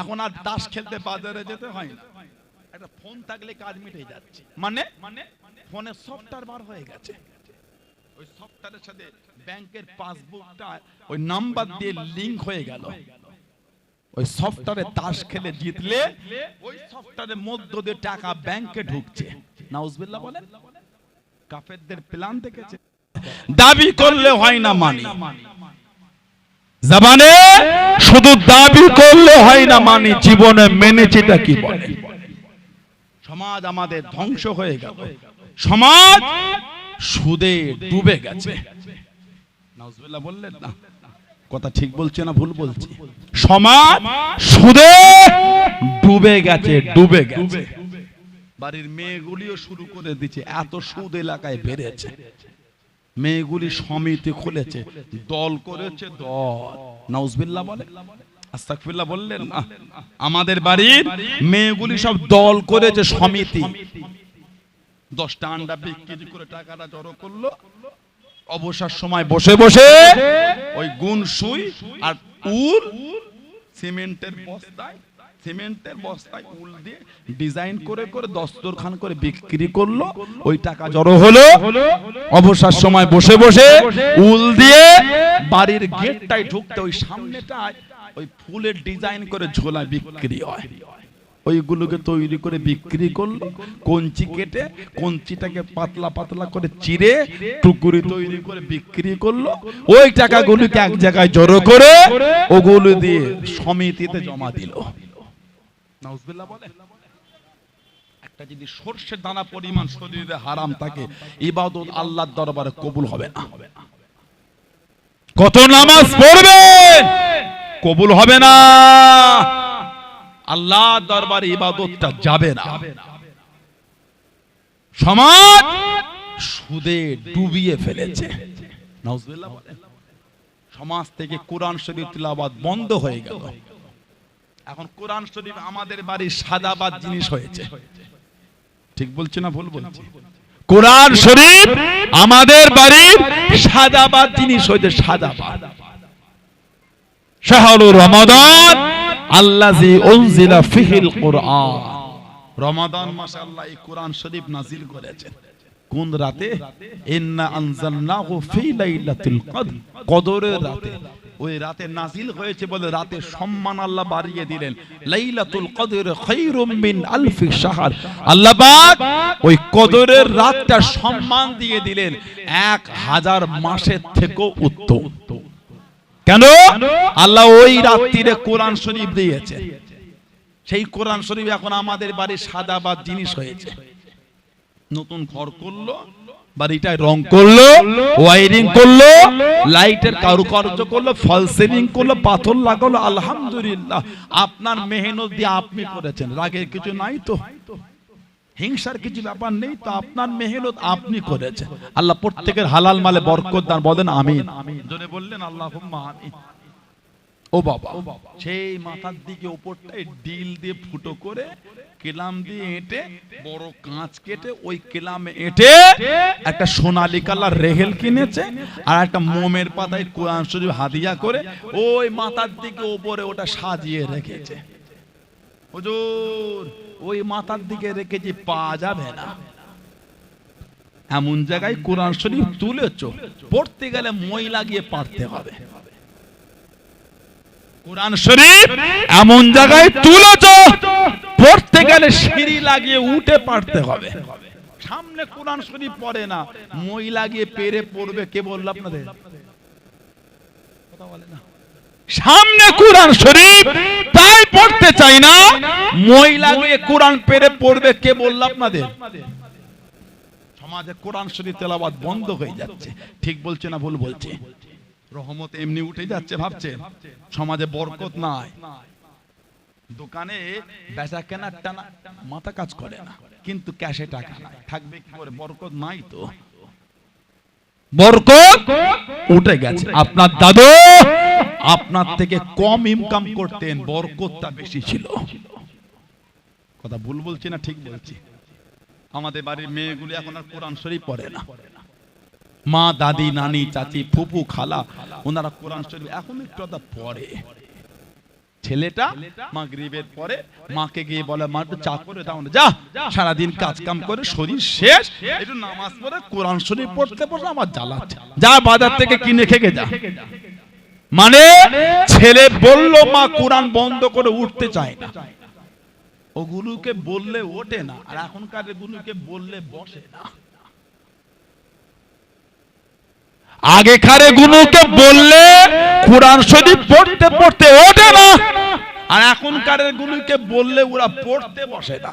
এখন আর তাস খেলতে বাজারে যেতে হয় না। একটা ফোন থাকলে কাজ মিটে যাচ্ছে। মানে? মানে? ফোনে সফটওয়্যার বার হয়ে গেছে। ওই সফটওয়্যারের সাথে ব্যাংকের পাসবুকটা ওই নাম্বার দিয়ে লিংক হয়ে গেল। ওই সফটওয়্যারে তাস খেলে জিতলে ওই সফটওয়্যারের মধ্য দিয়ে টাকা ব্যাংকে ঢুকছে। নাউজবিল্লাহ বলেন? কাফেরদের প্ল্যান দেখেছে। দাবি করলে হয় না মানি। জবানে শুধু দাবি করলে হয় না মানি, জীবনে মেনেছিটা কি বলে? সমাজ আমাদের ধ্বংস হয়ে গেল। সমাজ সুদে ডুবে গেছে। নাউজুবিল্লাহ বললেন না? কথা ঠিক বলছে না ভুল বলছি? সমাজ সুদে ডুবে গেছে ডুবে গেছে। বাড়ির মেয়েগুলিও শুরু করে দিচ্ছে এত সুদ এলাকায় বেড়েছে। মেয়েগুলি সমিতি খুলেছে, দল করেছে, দল। নাউজবিল্লাহ বলে বললেন আমাদের বাড়ির মেয়েগুলি সব দল করেছে সমিতি। দশটা আন্ডা বিক্রি করে টাকাটা জড়ো করল। অবসর সময় বসে বসে ওই গুণ সুই আর উল সিমেন্টের বস্তায় সিমেন্টের বস্তায় উল দিয়ে ডিজাইন করে করে দস্তরখান করে বিক্রি করল। ওই টাকা জড়ো হলো। অবসর সময় বসে বসে উল দিয়ে বাড়ির গেটটায় ঢুকতে ওই সামনেটায় ওই ফুলের ডিজাইন করে ঝোলা বিক্রি হয়। ওইগুলোকে তৈরি করে বিক্রি করল। কঞ্চি কেটে কঞ্চিটাকে পাতলা পাতলা করে চিড়ে টুকুরি তৈরি করে বিক্রি করল। ওই টাকাগুলোকে এক জায়গায় জড়ো করে ওগুলো দিয়ে সমিতিতে জমা দিল। নাউজুবিল্লাহ বলে। একটা যদি সর্ষের দানা পরিমাণ শরীরে হারাম থাকে, ইবাদত আল্লাহর দরবারে কবুল হবে না। কত নামাজ পড়বেন? কবুল হবে না। আল্লাহ দরবারে ইবাদতটা যাবে না। সমাজ সুদে ডুবিয়ে ফেলেছে। সমাজ থেকে কোরআন শরীফ তিলাবাত বন্ধ হয়ে গেল। এখন কোরআন শরীফ আমাদের বাড়ির সাদাবাদ জিনিস হয়েছে। ঠিক বলছি না ভুল বলছি? কোরআন শরীফ আমাদের বাড়ির সাদাবাদ জিনিস হয়েছে, সাদাবাদ। শাহরুর রমাদান আল্লাজি উনজিলা ফিহিল কোরআন। রমাদান মাসে আল্লাহ কোরআন শরীফ নাজিল করেছেন। কোন রাতে? ইন্না আনজালনাহু ফি লাইলাতুল কদর। কদরের রাতে। ওই রাতে নাজিল হয়েছে বলে রাতে সম্মান আল্লাহ বাড়িয়ে দিলেন। লাইলাতুল কদর খায়রুম মিন আলফি শাহর। আল্লাহ পাক ওই কদরের রাতটা সম্মান দিয়ে দিলেন। এক হাজার মাসের থেকেও উত্তম। কেন? আল্লাহ ওই রাত্রিরে কোরআন শরীফ দিয়েছে। সেই কোরআন শরীফ এখন আমাদের বাড়ির সাদাবাদ জিনিস হয়েছে। নতুন ঘর করল বাড়িটায় রং করল ওয়ারিং করল লাইটের কারুকার্য করল ফল সিলিং করল, পাথর লাগালো, আলহামদুলিল্লাহ। আপনার মেহনত দিয়ে আপনি করেছেন, রাগের কিছু নাই তো? হিংসার কিছু ব্যাপার নেই তো, আপনার মেহনত আপনি করেছেন। আল্লাহ প্রত্যেকের হালাল মালে বরকত দান, বলেন আমিন। জোরে বললেন আল্লাহ আমিন। ও বাবা। সেই মাথার দিকে ওপরটাই ডিল দিয়ে ফুটো করে কেলাম দিয়ে এঁটে বড় কাঁচ কেটে ওই কেলামে এঁটে একটা সোনালী কালার রেহেল কিনেছে আর একটা মোমের পাতায় কোরআন শরীফ হাদিয়া করে ওই মাথার দিকে ওপরে ওটা সাজিয়ে রেখেছে। হুজুর, ওই মাথার দিকে রেখেছি পাওয়া যাবে না। এমন জায়গায় কোরআন শরীফ তুলেছ, পড়তে গেলে মই লাগিয়ে পারতে হবে। কোরআন শরীফ এমন জায়গায় তুলেছ, পড়তে গেলে সিঁড়ি লাগিয়ে উঠে পারতে হবে। সামনে কোরআন শরীফ পড়ে না, মই লাগিয়ে পেরে পড়বে, কে বলল আপনাদের? কথা বলে না সামনে কোরআন শরীফ, তাই পড়তে চাই না, মই লাগিয়ে কোরআন পেরে পড়বে, কে বলল আপনাদের? সমাজে কোরআন শরীফ তেলাবাদ বন্ধ হয়ে যাচ্ছে। ঠিক বলছে না ভুল বলছে? রহমত এমনি উঠে যাচ্ছে ভাবছে সমাজে বরকত নাই। দোকানে বেচা কেনার টানা মাথা কাজ করে না। কিন্তু ক্যাশে টাকা নাই। থাকবে কি করে? বরকত নাই তো। বরকত উঠে গেছে। আপনার দাদু আপনার থেকে কম ইনকাম করতেন। বরকতটা বেশি ছিল। কথা ভুল বলছি না ঠিক বলছি? আমাদের বাড়ির মেয়েগুলি এখন আর কোরআন শরীফ পড়ে না। মা, দাদি, নানি, চাচি, ফুপু, খালা, ওনারা কোরআন শরীফ এখন একটু পড়ে ছেলেটা মাগরিবের পরে, মাকে গিয়ে বলে, মা, একটু চা করে দাও না। যা, সারাদিন কাজ কাম করে শরীর শেষ। একটু নামাজ পড়ে কোরআন শরীফ পড়তে পড়তে আমার জ্বালাচ্ছে। যা বাজার থেকে কিনে খেয়ে যা। মানে ছেলে বলল, মা, কোরআন বন্ধ করে উঠতে চায় না। ওগুলোকে বললে ওঠে না, আর এখনকার গুলোকে বললে বসে না। আগেকার গুলোকে বললে কোরআন শরীফ পড়তে পড়তে ওঠে না। আর এখনকার গুলোকে বললে ওরা পড়তে বসে না।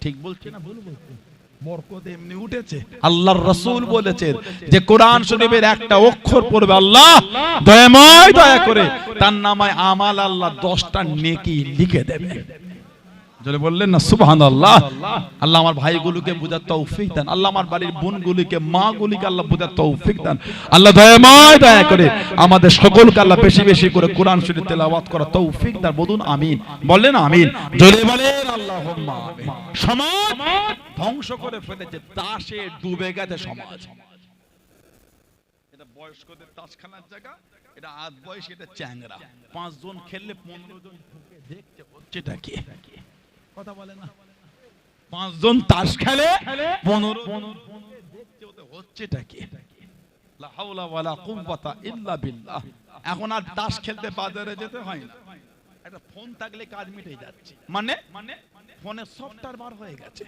ঠিক বলছি না ভুল এমনি উঠেছে। আল্লাহর রাসূল বলেছেন যে কোরআন শরীফের একটা অক্ষর পড়বে আল্লাহ। দয়াময় দয়া করে তার নামায় আমাল আল্লাহ দশটা নেকি লিখে দেবে। জলে বললেন না, সুবহানাল্লাহ। আল্লাহ আল্লাহ আমার ভাইগুলোকে বোঝার তৌফিক দেন। আল্লাহ আমার বাড়ির বোনগুলিকে, মাগুলিকে আল্লাহ বোঝার তৌফিক দেন। আল্লাহ দয়াময় দয়া করে আমাদের সকলকে আল্লাহ বেশি বেশি করে কোরআন শরীফ তেলাওয়াত করা তৌফিক দেন। বলুন আমিন। বললেন আমিন। জলে বলেন, আল্লাহুম্মা আমিন সমাজ ধ্বংস করে ফেলেছে, তাসে ডুবে গেছে সমাজ। এটা বয়স্কদের তাস খেলার জায়গা, এটা আধ বয়স, এটা চ্যাংরা। পাঁচজন খেললে পনেরো জন দেখতে হচ্ছেটা কি? কথা বলে না। পাঁচজন তাস খেলে পনেরো হচ্ছেটা কি? এখন আর তাস খেলতে বাজারে যেতে হয় না। একটা ফোন থাকলে কাজ মিটে যাচ্ছে। মানে? মানে? ফোনে সফটওয়্যার বার হয়ে গেছে।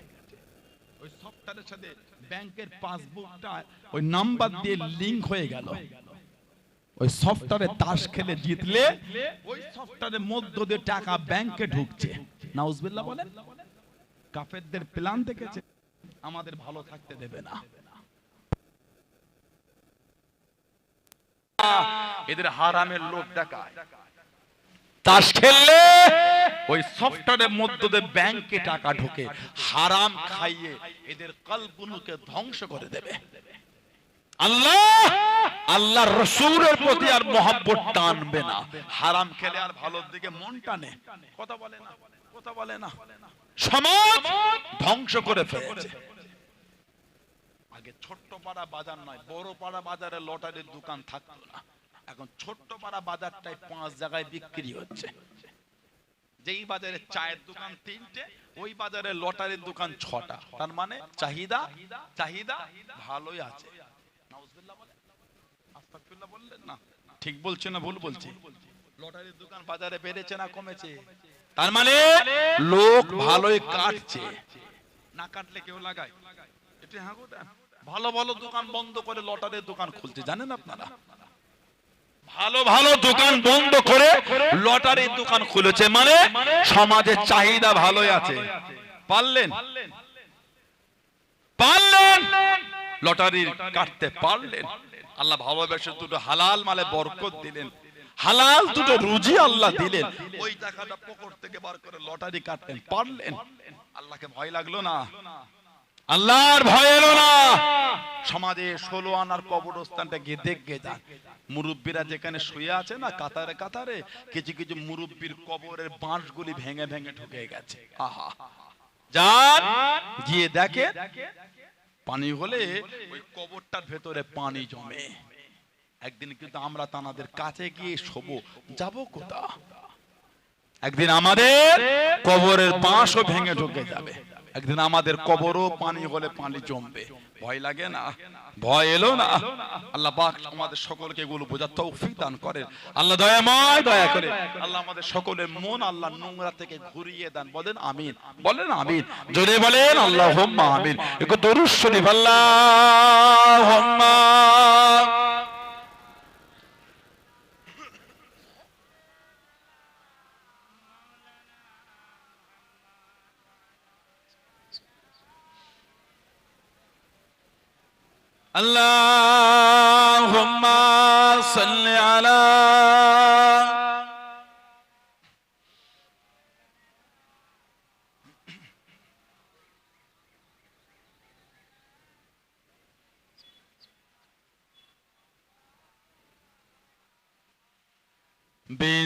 ওই সফটওয়্যারের সাথে ব্যাংকের পাসবুকটা ওই নাম্বার দিয়ে লিংক হয়ে গেল। ওই সফটওয়্যারে তাস খেলে জিতলে ওই সফটওয়্যারের মধ্য দিয়ে টাকা ব্যাংকে ঢুকছে। নাউজবিল্লাহ বলেন, কাফেরদের প্ল্যান দেখেছে আমাদের ভালো থাকতে দেবে না। এদের হারামের লোক দেখায়। তাস খেললে ওই সফটওয়্যারের মধ্য দিয়ে ব্যাংকে টাকা ঢোকে, হারাম খাইয়ে এদের কলগুলোকে ধ্বংস করে দেবে। আল্লাহ আল্লাহ রসুলের প্রতি আর মহাব্বত টানবে না। হারাম খেলে আর ভালোর দিকে মন টানে। কথা বলে না। কথা বলে না। সমাজ ধ্বংস করে ফেলেছে। আগে ছোট্ট পাড়া বাজার নয় বড় পাড়া বাজারে লটারির দোকান থাকতো না। এখন ছোট্ট পাড়া বাজারটাই পাঁচ জায়গায় বিক্রি হচ্ছে। যেই বাজারে চায়ের দোকান তিনটে ওই বাজারে লটারির দোকান ছটা। তার মানে চাহিদা চাহিদা ভালোই আছে। বললেন না? ঠিক বলছে না ভুল বলছে? লটারির দোকান বাজারে বেড়েছে না কমেছে? তার মানে লোক ভালোই কাটছে। না কাটলে কেউ লাগায়। এটা হ্যাঁ ভালো ভালো দোকান বন্ধ করে লটারির দোকান খুলছে, জানেন আপনারা? ভালো ভালো দোকান বন্ধ করে লটারির দোকান খুলেছে মানে সমাজের চাহিদা ভালোই আছে। পারলেন? পারলেন? লটারির কাটতে পারলেন। আল্লাহ ভালোবেসে দুটো হালাল মালে বরকত দিলেন। হালাল দুটো রুজি আল্লাহ দিলেন। ওই টাকাটা পকেট থেকে বার করে লটারি কাটতেন পারলেন? আল্লাহকে ভয় লাগল না? আল্লাহর ভয় এলো না। সমাজে ষোলো আনার কবরস্থানটা গিয়ে দেখে যান মুরব্বীরা যেখানে শুয়ে আছে না, কাতারে কাতারে, কিছু কিছু মুরব্বীর কবরের বাঁশগুলি ভেঙে ভেঙে ঢুকে গেছে। আহা। যান, গিয়ে দেখে পানি হলে ওই কবরটার ভেতরে পানি জমে। একদিন কিন্তু আমরা তানাদের কাছে গিয়ে শোবো, যাব কোথা একদিন আমাদের কবরের বাঁশও ভেঙে ঢুকে যাবে। একদিন আমাদের কবরও পানি হলে পানি জমবে। ভয় লাগে না? ভয় এলো না? আল্লাহ পাক আমাদের সকলকে এগুলো বোঝার তৌফিক দান করেন। আল্লাহ দয়াময় দয়া করে। আল্লাহ আমাদের সকলের মন আল্লাহ নোংরা থেকে ঘুরিয়ে দেন। বলেন আমিন। বলেন আমিন। জোরে বলেন আল্লাহ আমিন। একটু দরুদ শরীফ আল্লাহ। اللهم صل على بن